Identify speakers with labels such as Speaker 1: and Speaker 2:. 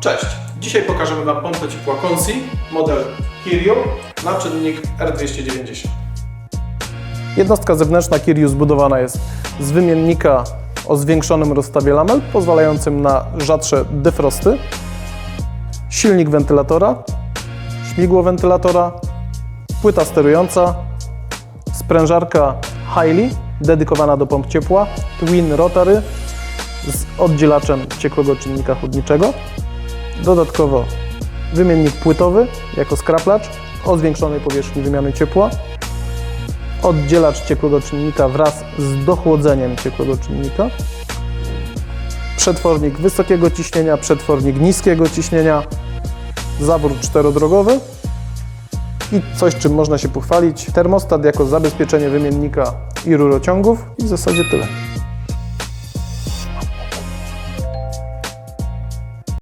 Speaker 1: Cześć! Dzisiaj pokażemy Wam pompę ciepła Consi, model Kirio na czynnik R290. Jednostka zewnętrzna Kirio zbudowana jest z wymiennika o zwiększonym rozstawie lamel, pozwalającym na rzadsze defrosty, silnik wentylatora, śmigło wentylatora, płyta sterująca, sprężarka Hiley dedykowana do pomp ciepła, twin rotary z oddzielaczem ciekłego czynnika chłodniczego, dodatkowo wymiennik płytowy jako skraplacz o zwiększonej powierzchni wymiany ciepła, oddzielacz ciekłego czynnika wraz z dochłodzeniem ciekłego czynnika, przetwornik wysokiego ciśnienia, przetwornik niskiego ciśnienia, zawór czterodrogowy. I coś, czym można się pochwalić, termostat jako zabezpieczenie wymiennika i rurociągów. I w zasadzie tyle.